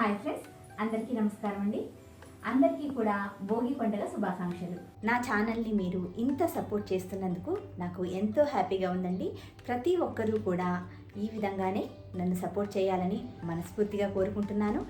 Hi friends అందరికీ నమస్కారం అండి. అందరికీ కూడా భోగి పండుగ శుభాకాంక్షలు. నా ఛానల్ని మీరు ఇంత సపోర్ట్ చేస్తున్నందుకు నాకు ఎంతో హ్యాపీగా ఉందండి. ప్రతి ఒక్కరూ కూడా ఈ విధంగానే నన్ను సపోర్ట్ చేయాలని మనస్ఫూర్తిగా కోరుకుంటున్నాను.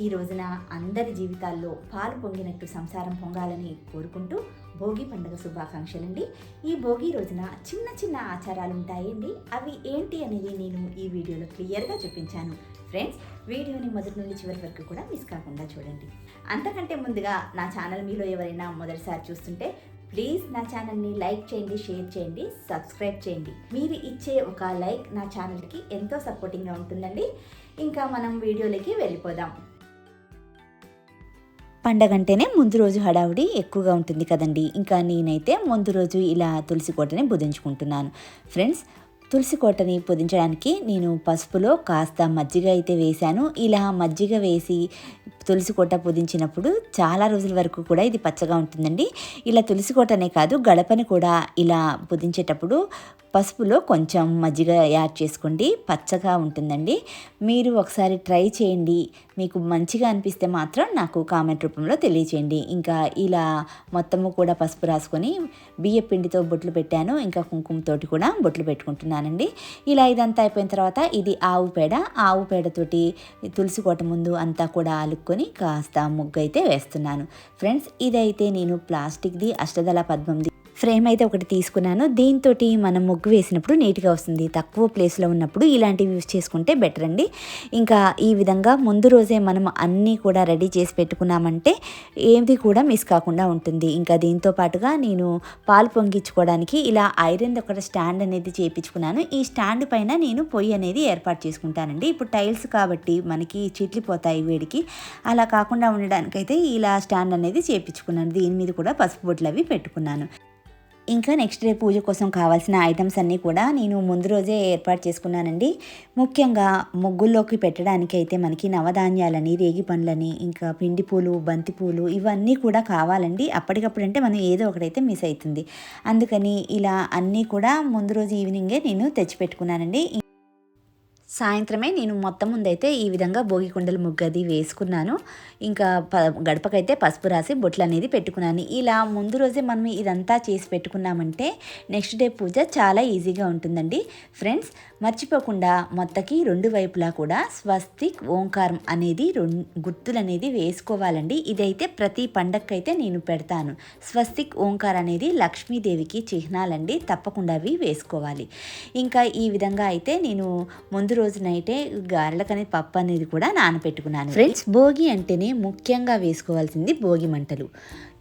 ఈ రోజున అందరి జీవితాల్లో పాలు పొంగినట్టు సంసారం పొంగాలని కోరుకుంటూ భోగి పండుగ శుభాకాంక్షలండి. ఈ భోగి రోజున చిన్న చిన్న ఆచారాలు ఉంటాయండి. అవి ఏంటి అనేది నేను ఈ వీడియోలో క్లియర్గా చూపించాను. ఫ్రెండ్స్ వీడియోని మొదటి నుండి చివరి వరకు కూడా మిస్ కాకుండా చూడండి. అంతకంటే ముందుగా నా ఛానల్ మీలో ఎవరైనా మొదటిసారి చూస్తుంటే ప్లీజ్ నా ఛానల్ని లైక్ చేయండి షేర్ చేయండి సబ్స్క్రైబ్ చేయండి. మీరు ఇచ్చే ఒక లైక్ నా ఛానల్కి ఎంతో సపోర్టింగ్గా ఉంటుందండి. ఇంకా మనం వీడియోలోకి వెళ్ళిపోదాం. పండగంటేనే ముందు రోజు హడావుడి ఎక్కువగా ఉంటుంది కదండి. ఇంకా నేనైతే ముందు రోజు ఇలా తులసి కోటని బుధించుకుంటున్నాను. ఫ్రెండ్స్ తులసి కోటని పొదించడానికి నేను పసుపులో కాస్త మజ్జిగ అయితే వేశాను. ఇలా మజ్జిగ వేసి తులసి కోట పొదించినప్పుడు చాలా రోజుల వరకు కూడా ఇది పచ్చగా ఉంటుందండి. ఇలా తులసి కోటనే కాదు గడపని కూడా ఇలా పొదించేటప్పుడు పసుపులో కొంచెం మజ్జిగ యాడ్ చేసుకోండి. పచ్చగా ఉంటుందండి. మీరు ఒకసారి ట్రై చేయండి. మీకు మంచిగా అనిపిస్తే మాత్రం నాకు కామెంట్ రూపంలో తెలియచేయండి. ఇంకా ఇలా మొత్తము కూడా పసుపు రాసుకొని బియ్య పిండితో బొట్లు పెట్టాను. ఇంకా కుంకుమతోటి కూడా బొట్లు పెట్టుకుంటున్నానండి. ఇలా ఇదంతా అయిపోయిన తర్వాత ఇది ఆవు పేడ. ఆవు పేడతోటి తులసి కోట ముందు అంతా కూడా అలుక్కొని కాస్త ముగ్గు అయితే వేస్తున్నాను. ఫ్రెండ్స్ ఇదైతే నేను ప్లాస్టిక్ది అష్టదళ పద్మంది ఫ్రేమ్ అయితే ఒకటి తీసుకున్నాను. దీంతో మనం ముగ్గు వేసినప్పుడు నీట్గా వస్తుంది. తక్కువ ప్లేస్లో ఉన్నప్పుడు ఇలాంటివి యూస్ చేసుకుంటే బెటర్ అండి. ఇంకా ఈ విధంగా ముందు రోజే మనం అన్నీ కూడా రెడీ చేసి పెట్టుకున్నామంటే ఏది కూడా మిస్ కాకుండా ఉంటుంది. ఇంకా దీంతో పాటుగా నేను పాలు పొంగించుకోవడానికి ఇలా ఐరన్ ఒక స్టాండ్ అనేది చేయించుకున్నాను ఈ స్టాండ్ పైన నేను పొయ్యి అనేది ఏర్పాటు చేసుకుంటానండి. ఇప్పుడు టైల్స్ కాబట్టి మనకి చిట్లిపోతాయి వేడికి. అలా కాకుండా ఉండడానికైతే ఇలా స్టాండ్ అనేది చేయించుకున్నాను దీని మీద కూడా పసుపు బొట్లు అవి పెట్టుకున్నాను. ఇంకా నెక్స్ట్ డే పూజ కోసం కావాల్సిన ఐటమ్స్ అన్నీ కూడా నేను ముందు రోజే ఏర్పాటు చేసుకున్నానండి. ముఖ్యంగా ముగ్గుల్లోకి పెట్టడానికి అయితే మనకి నవధాన్యాలని రేగి పండ్లని ఇంకా పిండి పూలు బంతి పూలు ఇవన్నీ కూడా కావాలండి. అప్పటికప్పుడు అంటే మనం ఏదో ఒకటైతే మిస్ అవుతుంది. అందుకని ఇలా అన్నీ కూడా ముందు రోజు ఈవినింగే నేను తెచ్చిపెట్టుకున్నానండి. సాయంత్రమే నేను మొత్తం ముందైతే ఈ విధంగా భోగి కుండలు ముగ్గది వేసుకున్నాను. ఇంకా ప గడపకైతే పసుపు రాసి బొట్లు అనేది పెట్టుకున్నాను. ఇలా ముందు రోజే మనం ఇదంతా చేసి పెట్టుకున్నామంటే నెక్స్ట్ డే పూజ చాలా ఈజీగా ఉంటుందండి. ఫ్రెండ్స్ మర్చిపోకుండా మొత్తకి రెండు వైపులా కూడా స్వస్తిక్ ఓంకారం అనేది రెండు గుర్తులు అనేది వేసుకోవాలండి. ఇదైతే ప్రతి పండక్కైతే నేను పెడతాను. స్వస్తిక్ ఓంకార్ అనేది లక్ష్మీదేవికి చిహ్నాలండి. తప్పకుండా అవి వేసుకోవాలి. ఇంకా ఈ విధంగా అయితే నేను ముందు రోజు నైటే గారెలకనే పప్పు అనేది కూడా నానపెట్టుకున్నాను. ఫ్రెండ్స్ భోగి అంటేనే ముఖ్యంగా వేసుకోవాల్సింది భోగి మంటలు.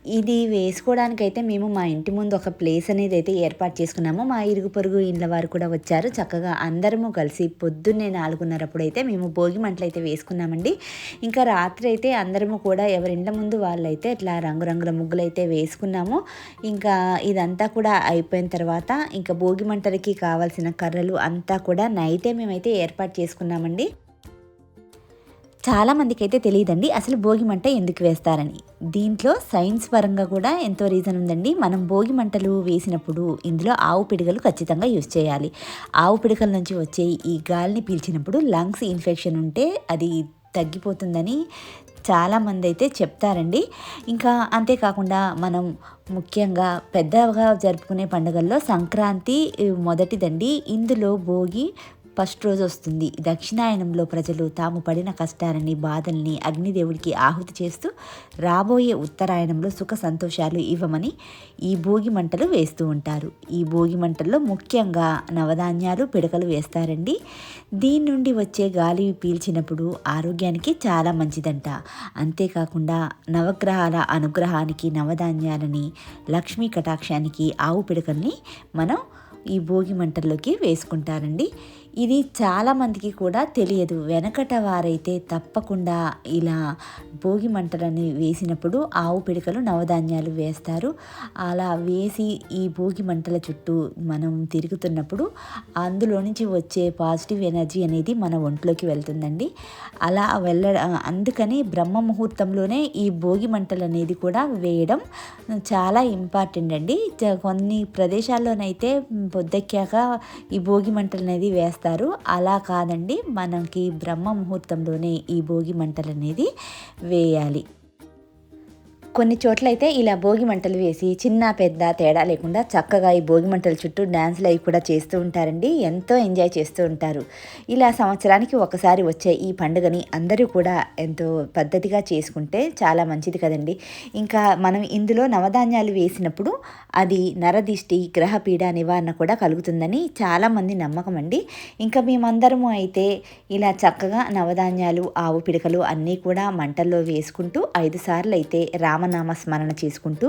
ఇది వేసుకోవడానికైతే మేము మా ఇంటి ముందు ఒక ప్లేస్ అనేది అయితే ఏర్పాటు చేసుకున్నాము. మా ఇరుగు పొరుగు ఇండ్ల వారు కూడా వచ్చారు. చక్కగా అందరము కలిసి పొద్దున్నే నాలుగున్నరప్పుడు అయితే మేము భోగి మంటలు అయితే వేసుకున్నామండి. ఇంకా రాత్రి అయితే అందరము కూడా ఎవరి ఇండ్ల ముందు వాళ్ళైతే ఇట్లా రంగురంగుల ముగ్గులు అయితే వేసుకున్నాము. ఇంకా ఇదంతా కూడా అయిపోయిన తర్వాత ఇంకా భోగి మంటలకి కావాల్సిన కర్రలు అంతా కూడా నైటే మేమైతే ఏర్పాటు చేసుకున్నామండి. చాలామందికి అయితే తెలియదండి అసలు భోగి మంట ఎందుకు వేస్తారని. దీంట్లో సైన్స్ పరంగా కూడా ఎంతో రీజన్ ఉందండి. మనం భోగి మంటలు వేసినప్పుడు ఇందులో ఆవు పిడకలు ఖచ్చితంగా యూజ్ చేయాలి. ఆవు పిడకల నుంచి వచ్చే ఈ గాలిని పీల్చినప్పుడు లంగ్స్ ఇన్ఫెక్షన్ ఉంటే అది తగ్గిపోతుందని చాలామంది అయితే చెప్తారండి. ఇంకా అంతేకాకుండా మనం ముఖ్యంగా పెద్దగా జరుపుకునే పండుగల్లో సంక్రాంతి మొదటిదండి. ఇందులో భోగి ఫస్ట్ రోజు వస్తుంది. దక్షిణాయనంలో ప్రజలు తాము పడిన కష్టాలని బాధల్ని అగ్నిదేవుడికి ఆహుతి చేస్తూ రాబోయే ఉత్తరాయణంలో సుఖ సంతోషాలు ఇవ్వమని ఈ భోగి మంటలు వేస్తూ ఉంటారు. ఈ భోగి మంటల్లో ముఖ్యంగా నవధాన్యాలు పిడకలు వేస్తారండి. దీని నుండి వచ్చే గాలి పీల్చినప్పుడు ఆరోగ్యానికి చాలా మంచిదంట. అంతేకాకుండా నవగ్రహాల అనుగ్రహానికి నవధాన్యాలని లక్ష్మీ కటాక్షానికి ఆవు పిడకల్ని మనం ఈ భోగి మంటల్లోకి వేసుకుంటారండి. ఇది చాలామందికి కూడా తెలియదు. వెనకట వారైతే తప్పకుండా ఇలా భోగి మంటలని వేసినప్పుడు ఆవు పిడకలు నవధాన్యాలు వేస్తారు. అలా వేసి ఈ భోగి మంటల చుట్టూ మనం తిరుగుతున్నప్పుడు అందులో నుంచి వచ్చే పాజిటివ్ ఎనర్జీ అనేది మన ఒంట్లోకి వెళ్తుందండి. అలా వెళ్ళ అందుకని బ్రహ్మ ముహూర్తంలోనే ఈ భోగి మంటలు అనేది కూడా వేయడం చాలా ఇంపార్టెంట్ అండి. కొన్ని ప్రదేశాల్లోనైతే పొద్దెక్కాక ఈ భోగి మంటలు అనేది వేస్తారు. చేస్తారు. అలా కాదండి మనకి బ్రహ్మ ముహూర్తంలోనే ఈ భోగి మంటలు అనేది వేయాలి. కొన్ని చోట్లయితే ఇలా భోగి మంటలు వేసి చిన్న పెద్ద తేడా లేకుండా చక్కగా ఈ భోగి మంటల చుట్టూ డ్యాన్స్లు అవి కూడా చేస్తూ ఉంటారండి. ఎంతో ఎంజాయ్ చేస్తూ ఉంటారు. ఇలా సంవత్సరానికి ఒకసారి వచ్చే ఈ పండుగని అందరూ కూడా ఎంతో పద్ధతిగా చేసుకుంటే చాలా మంచిది కదండి. ఇంకా మనం ఇందులో నవధాన్యాలు వేసినప్పుడు అది నరదిష్టి గ్రహపీడ నివారణ కూడా కలుగుతుందని చాలామంది నమ్మకం అండి. ఇంకా మేమందరము అయితే ఇలా చక్కగా నవధాన్యాలు ఆవు పిడకలు అన్నీ కూడా మంటల్లో వేసుకుంటూ ఐదు సార్లు అయితే రామ రామనామ స్మరణ చేసుకుంటూ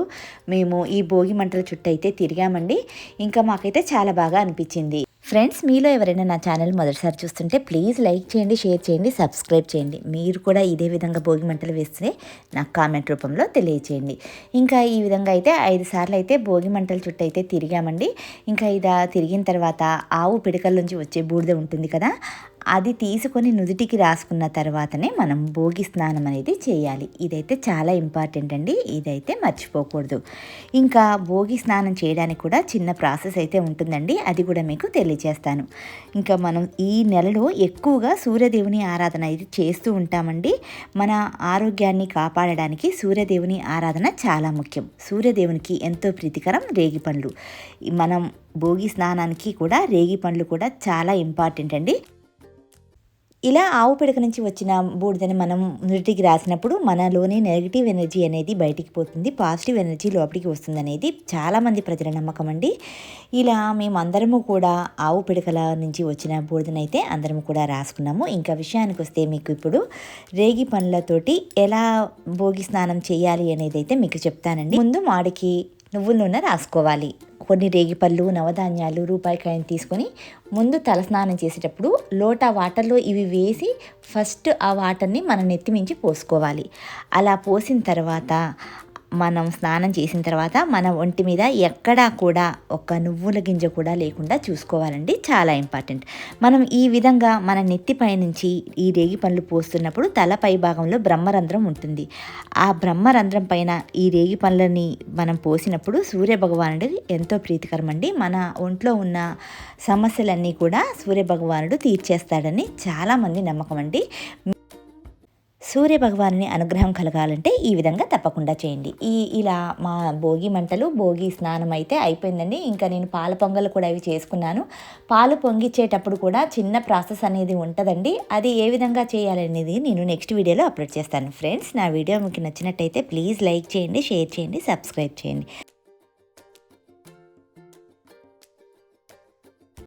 మేము ఈ భోగి మంటల చుట్టూ అయితే తిరిగామండి. ఇంకా మాకైతే చాలా బాగా అనిపించింది. ఫ్రెండ్స్ మీలో ఎవరైనా నా ఛానల్ మొదటిసారి చూస్తుంటే ప్లీజ్ లైక్ చేయండి షేర్ చేయండి సబ్స్క్రైబ్ చేయండి. మీరు కూడా ఇదే విధంగా భోగి మంటలు వేస్తే నాకు కామెంట్ రూపంలో తెలియచేయండి. ఇంకా ఈ విధంగా అయితే ఐదు సార్లు అయితే భోగి మంటల చుట్టూ అయితే తిరిగామండి. ఇంకా ఇదా తిరిగిన తర్వాత ఆవు పిడకల నుంచి వచ్చే బూడిద ఉంటుంది కదా అది తీసుకొని నుదుటికి రాసుకున్న తర్వాతనే మనం భోగి స్నానం అనేది చేయాలి. ఇదైతే చాలా ఇంపార్టెంట్ అండి ఇదైతే మర్చిపోకూడదు. ఇంకా భోగి స్నానం చేయడానికి కూడా చిన్న ప్రాసెస్ అయితే ఉంటుందండి అది కూడా మీకు చేస్తాను. ఇంకా మనం ఈ నెలలో ఎక్కువగా సూర్యదేవుని ఆరాధన అయితే చేస్తూ ఉంటామండి. మన ఆరోగ్యాన్ని కాపాడడానికి సూర్యదేవుని ఆరాధన చాలా ముఖ్యం. సూర్యదేవునికి ఎంతో ప్రీతికరం రేగి పండ్లు. మనం భోగి స్నానానికి కూడా రేగి పండ్లు కూడా చాలా ఇంపార్టెంట్ అండి. ఇలా ఆవు పిడక నుంచి వచ్చిన బూడిదని మనం నుటికి రాసినప్పుడు మనలోని నెగిటివ్ ఎనర్జీ అనేది బయటికి పోతుంది పాజిటివ్ ఎనర్జీ లోపలికి వస్తుంది అనేది చాలామంది ప్రజల నమ్మకం అండి. ఇలా మేము అందరము కూడా ఆవు పిడకల నుంచి వచ్చిన బూడిదనైతే అందరము కూడా రాసుకున్నాము. ఇంకా విషయానికి వస్తే మీకు ఇప్పుడు రేగి పండ్లతోటి ఎలా భోగి స్నానం చేయాలి అనేది అయితే మీకు చెప్తానండి. ముందు మాడికి నువ్వుల నూనె రాసుకోవాలి. కొన్ని రేగిపళ్ళు నవధాన్యాలు రూపాయికాయని తీసుకొని ముందు తలస్నానం చేసేటప్పుడు లోటా వాటర్లో ఇవి వేసి ఫస్ట్ ఆ వాటర్ని మన నెత్తిమించి పోసుకోవాలి. అలా పోసిన తర్వాత మనం స్నానం చేసిన తర్వాత మన ఒంటి మీద ఎక్కడా కూడా ఒక నువ్వుల గింజ కూడా లేకుండా చూసుకోవాలండి. చాలా ఇంపార్టెంట్. మనం ఈ విధంగా మన నెత్తిపై నుంచి ఈ రేగి పండ్లు పోస్తున్నప్పుడు తల పై భాగంలో బ్రహ్మరంధ్రం ఉంటుంది. ఆ బ్రహ్మరంధ్రం పైన ఈ రేగి పండ్లని మనం పోసినప్పుడు సూర్య భగవానుడు ఎంతో ప్రీతికరం అండి. మన ఒంట్లో ఉన్న సమస్యలన్నీ కూడా సూర్య భగవానుడు తీర్చేస్తాడని చాలామంది నమ్మకం అండి. సూర్య భగవానుని అనుగ్రహం కలగాలంటే ఈ విధంగా తప్పకుండా చేయండి. ఈ ఇలా మా భోగి మంటలు భోగి స్నానం అయితే అయిపోయిందండి. ఇంకా నేను పాల పొంగలు కూడా అవి చేసుకున్నాను. పాలు పొంగిచ్చేటప్పుడు కూడా చిన్న ప్రాసెస్ అనేది ఉంటుందండి. అది ఏ విధంగా చేయాలనేది నేను నెక్స్ట్ వీడియోలో అప్లోడ్ చేస్తాను. ఫ్రెండ్స్ నా వీడియో మీకు నచ్చినట్టయితే ప్లీజ్ లైక్ చేయండి షేర్ చేయండి సబ్స్క్రైబ్ చేయండి.